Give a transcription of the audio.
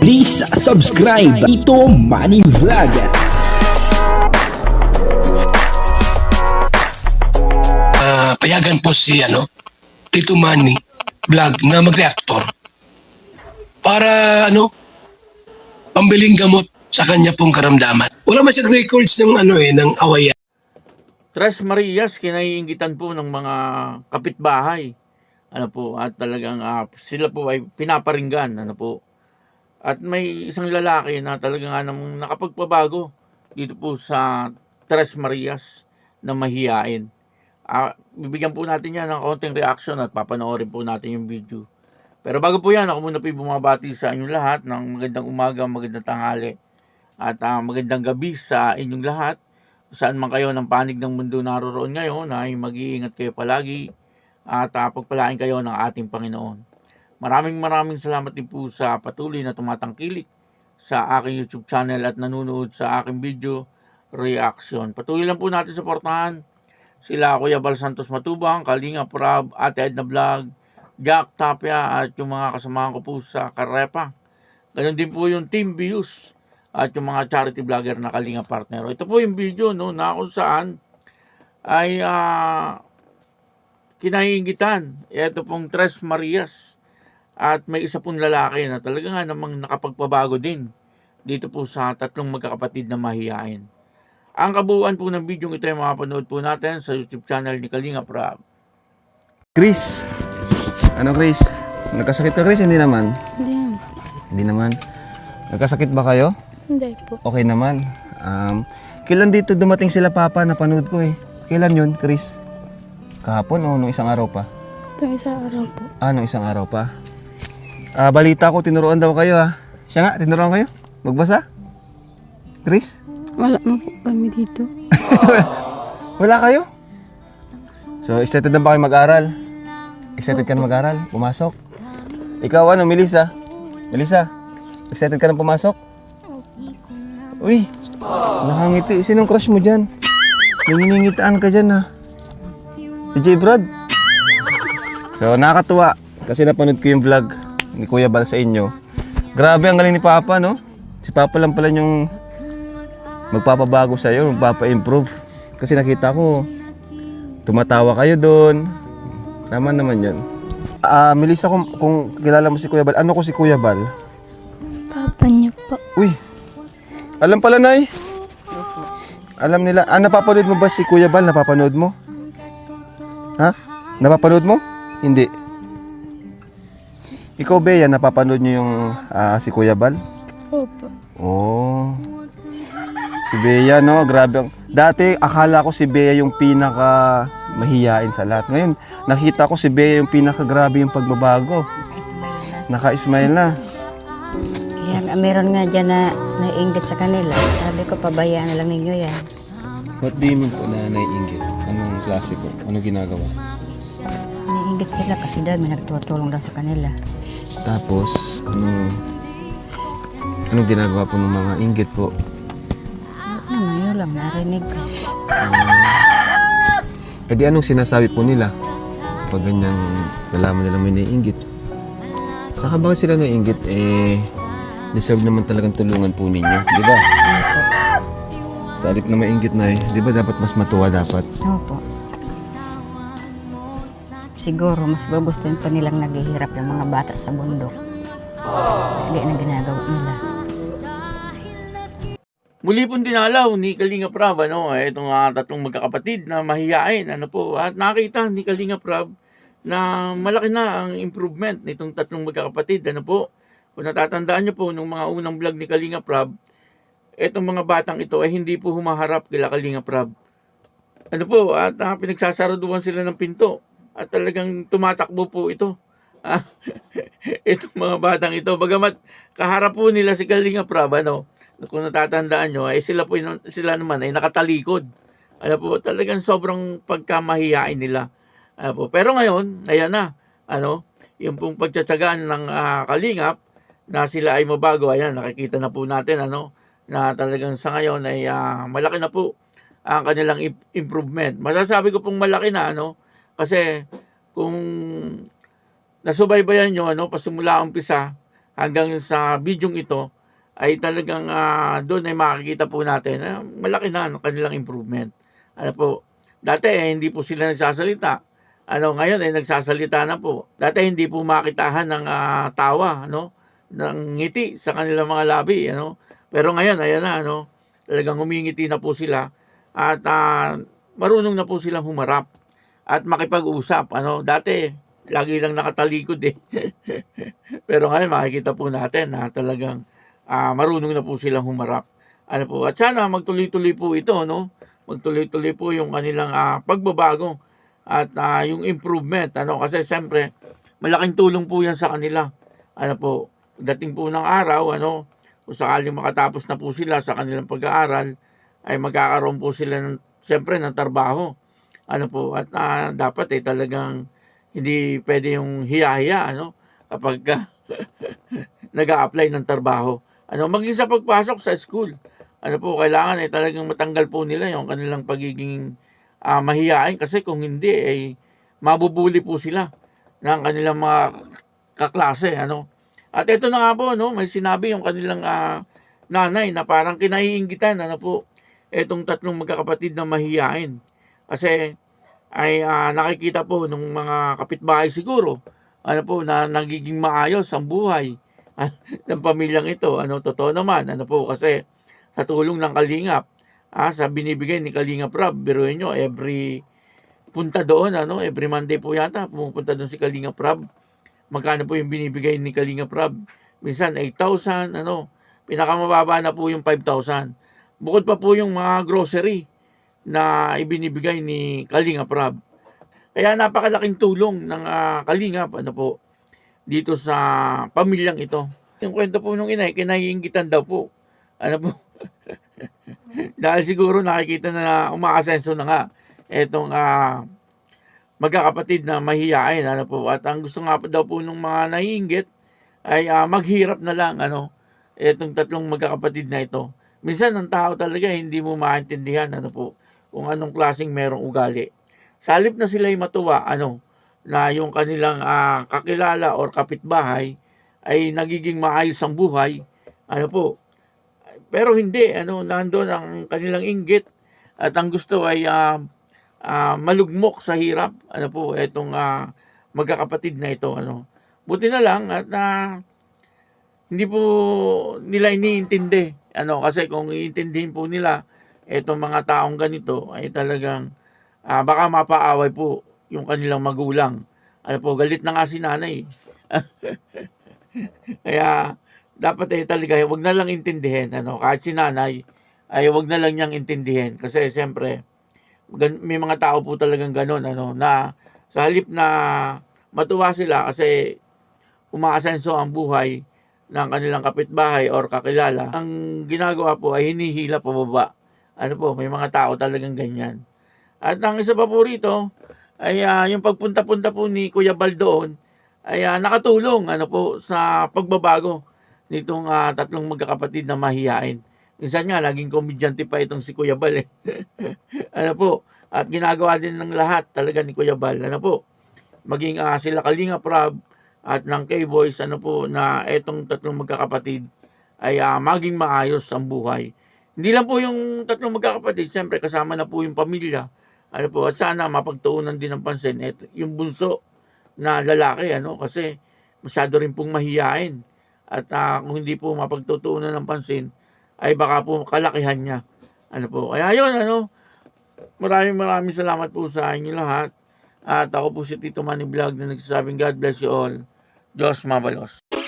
Please subscribe Ito Money Vlog. Ah, payagan po si ano, Tito Manny vlog na mag-reactor para ano, pambiling gamot sa kanya pong karamdaman. Wala man siyang records ng ano eh, ng awayan. Tres Marias, kinaiingitan po ng mga kapitbahay. Ano po, at talagang ah, sila po ay pinaparinggan. Ano po. At may isang lalaki na talagang nga namang nakapagpabago dito po sa Tres Marias na mahiyain. Ah, bibigyan po natin yan ng konting reaction at papanoorin po natin yung video. Pero bago po yan, ako muna po bumabati sa inyong lahat ng magandang umaga, magandang tanghali at ah, magandang gabi sa inyong lahat saan man kayo ng panig ng mundo naroroon ngayon ay mag-iingat kayo palagi at uh, pagpalain kayo ng ating Panginoon. Maraming maraming salamat din po sa patuloy na tumatangkilik sa aking YouTube channel at nanonood sa aking video reaction. Patuloy lang po natin suportahan sila Kuya Bal Santos Matubang, Kalinga Prab, Ate Edna Vlog, Jack Tapia at yung mga kasamahan ko po sa Karepa. Ganon din po yung Team Views at yung mga charity vlogger na Kalinga Partner. Ito po yung video no, na kung saan ay uh, kinaingitan. Ito pong Tres Marias at may isa pong lalaki na talaga nga namang nakapagpabago din dito po sa tatlong magkakapatid na mahihain. Ang kabuuan po ng video ito ay makapanood po natin sa YouTube channel ni Kalinga Prab. Chris. Ano Chris? Nagkasakit ka Chris? Hindi naman. Hindi. Hindi naman. Nagkasakit ba kayo? Hindi po. Okay naman. Um, kailan dito dumating sila papa na panood ko eh? Kailan yun Chris? Kahapon o nung isang araw pa? Ito isa araw po. Ah, nung isang araw pa. Ah, balita ko tinuruan daw kayo ah. Siya nga, tinuruan kayo? Magbasa? Chris? Wala mo po kami dito. Wala kayo? So, excited na ba kayo mag-aral? Excited ka na mag-aral? Pumasok? Ikaw ano, Melissa? Melissa, excited ka na pumasok? Uy, nakangiti. Sinong crush mo dyan? Nangingitaan ka dyan ha. DJ Brad. So, nakakatuwa. Kasi napanood ko yung vlog ni Kuya Bal sa inyo. Grabe, ang galing ni Papa, no? Si Papa lang pala yung magpapabago sa iyo, magpapa-improve. Kasi nakita ko, tumatawa kayo doon. Tama naman yun. Ah, Melissa, kung, kung kilala mo si Kuya Bal, ano ko si Kuya Bal? Papa niyo po. Uy, alam pala, Nay. Alam nila. Ah, napapanood mo ba si Kuya Bal? Napapanood mo? Ha? Napapanood mo? Hindi. Ikaw, Bea, napapanood niyo yung ah, si Kuya Bal? Opo. Oh. Si Bea, no? Grabe. ang- Dati, akala ko si Bea yung pinaka mahiyain sa lahat. Ngayon, nakita ko si Bea yung pinaka grabe yung pagbabago. Naka-smile na. Kaya nga, meron nga dyan na naiingit sa kanila. Sabi ko, pabayaan na lang ninyo yan. What do you mean po na naiingit? Anong klase ko? Anong ginagawa? Naiingit sila kasi daw may nagtutulong daw sa kanila. Tapos, anong, anong ginagawa po ng mga inggit po? Ano naman, yun lang, narinig ko. Eh di anong sinasabi po nila? Kapag ganyan, nalaman nila may naiingit. Saka bakit sila naiingit? Eh, deserve naman talagang tulungan po ninyo, di ba? Sa alip na mainggit na eh, di ba dapat mas matuwa dapat? Opo. Siguro, mas gugustuhin pa nilang naghihirap yung mga bata sa bundok. Hindi na ginagawa nila. Muli pong dinalaw ni Kalinga Prab, ano, eh, itong ah, tatlong magkakapatid na mahihain, ano po, at nakita ni Kalinga Prab na malaki na ang improvement nitong tatlong magkakapatid, ano po. Kung natatandaan niyo po, nung mga unang vlog ni Kalinga Prab, itong mga batang ito ay hindi po humaharap kila Kalinga Prab. Ano po, at uh, pinagsasaraduhan sila ng pinto. At talagang tumatakbo po ito. Ah, itong mga batang ito, bagamat kaharap po nila si Kalinga Prab, ano, kung natatandaan nyo, ay sila, po, sila naman ay nakatalikod. Ano po, talagang sobrang pagkamahiyain nila. Ano po, pero ngayon, ayan na, ano, yung pong pagtsatsagaan ng ah, kalingap, na sila ay mabago, ayan, nakikita na po natin, ano, na talagang sa ngayon ay ah, malaki na po ang kanilang im- improvement. Masasabi ko pong malaki na, ano, kasi kung nasubaybayan nyo, ano, pasimula umpisa, hanggang sa bidyong ito ay talagang ah, doon ay makikita po natin na malaki na ang kanilang improvement. Ano po, dati eh, hindi po sila nagsasalita. Ano, ngayon ay nagsasalita na po. Dati hindi po makitahan ng ah, tawa, ano, ng ngiti sa kanilang mga labi, ano. Pero ngayon, ayan na, ano, talagang humingiti na po sila at ah, marunong na po silang humarap at makipag-usap. Ano, dati lagi lang nakatalikod eh. Pero ngayon makikita po natin na talagang ah, marunong na po silang humarap. Ano po, at sana magtuloy-tuloy po ito, no? Magtuloy-tuloy po yung kanilang ah, pagbabago at ah, yung improvement, ano? Kasi siyempre, malaking tulong po yan sa kanila. Ano po, dating po ng araw, ano, kung sakaling makatapos na po sila sa kanilang pag-aaral, ay magkakaroon po sila ng, siyempre, ng trabaho. Ano po, at ah, dapat eh talagang hindi pwede yung hiya-hiya, ano, kapag ka nag apply ng trabaho. Ano, maging sa pagpasok sa school. Ano po, kailangan eh talagang matanggal po nila yung kanilang pagiging ah, mahiyain kasi kung hindi ay mabubuli po sila ng kanilang mga kaklase, ano. At ito na nga po, no, may sinabi yung kanilang ah, nanay na parang kinaiingitan, ano po, etong tatlong magkakapatid na mahiyain. Kasi ay ah, nakikita po ng mga kapitbahay siguro, ano po, na nagiging maayos ang buhay ng pamilyang ito. Ano, totoo naman, ano po, kasi sa tulong ng Kalingap, ah, sa binibigay ni Kalingap Rob, biruin nyo, every punta doon, ano, every Monday po yata, pumupunta doon si Kalingap Rob. Magkano po yung binibigay ni Kalingap Rob? Minsan 8,000, ano, pinakamababa na po yung 5,000. Bukod pa po yung mga grocery na ibinibigay ni Kalingap Rob. Kaya napakalaking tulong ng ah, Kalingap, ano po, dito sa pamilyang ito. Yung kwento po nung inay, kinaiingitan daw po. Ano po? Dahil siguro nakikita na umaasenso na nga etong ah, magkakapatid na mahihain. Ano po? At ang gusto nga po daw po ng mga naiinggit ay ah, maghirap na lang ano etong tatlong magkakapatid na ito. Minsan ang tao talaga hindi mo maintindihan ano po kung anong klaseng merong ugali. Sa halip na sila'y matuwa ano na yung kanilang ah, kakilala or kapitbahay ay nagiging maayos ang buhay, ano po. Pero hindi, ano, nandoon ang kanilang inggit at ang gusto ay ah, ah, malugmok sa hirap, ano po, etong ah, magkakapatid na ito, ano. Buti na lang at ah, hindi po nila iniintindi, ano, kasi kung iintindihin po nila etong mga taong ganito ay talagang ah, baka mapaaway po yung kanilang magulang. Ano po, galit na nga si nanay. Kaya dapat eh talaga wag na lang intindihin ano kahit si nanay ay wag na lang niyang intindihin kasi siyempre may mga tao po talagang ganun ano na sa halip na matuwa sila kasi umaasenso ang buhay ng kanilang kapitbahay or kakilala ang ginagawa po ay hinihila pababa ano po may mga tao talagang ganyan at ang isa pa po rito ay ah, yung pagpunta-punta po ni Kuya Bal doon ay ah, nakatulong ano po sa pagbabago nitong ah, tatlong magkakapatid na mahihain. Minsan nga laging komedyante pa itong si Kuya Bal eh. ano po? At ginagawa din ng lahat talaga ni Kuya Bal. Ano po? Maging ah, sila Kalinga Prab at ng K-Boys ano po na etong tatlong magkakapatid ay ah, maging maayos ang buhay. Hindi lang po yung tatlong magkakapatid, siyempre kasama na po yung pamilya. Ano po, at sana mapagtuunan din ng pansin eto, yung bunso na lalaki ano kasi masyado rin pong mahiyain. At ah, kung hindi po mapagtutuunan ng pansin ay baka po kalakihan niya. Ano po kaya yun ano maraming maraming salamat po sa inyo lahat. At ako po si Tito Manny Vlog na nagsasabing God bless you all. Diyos mabalos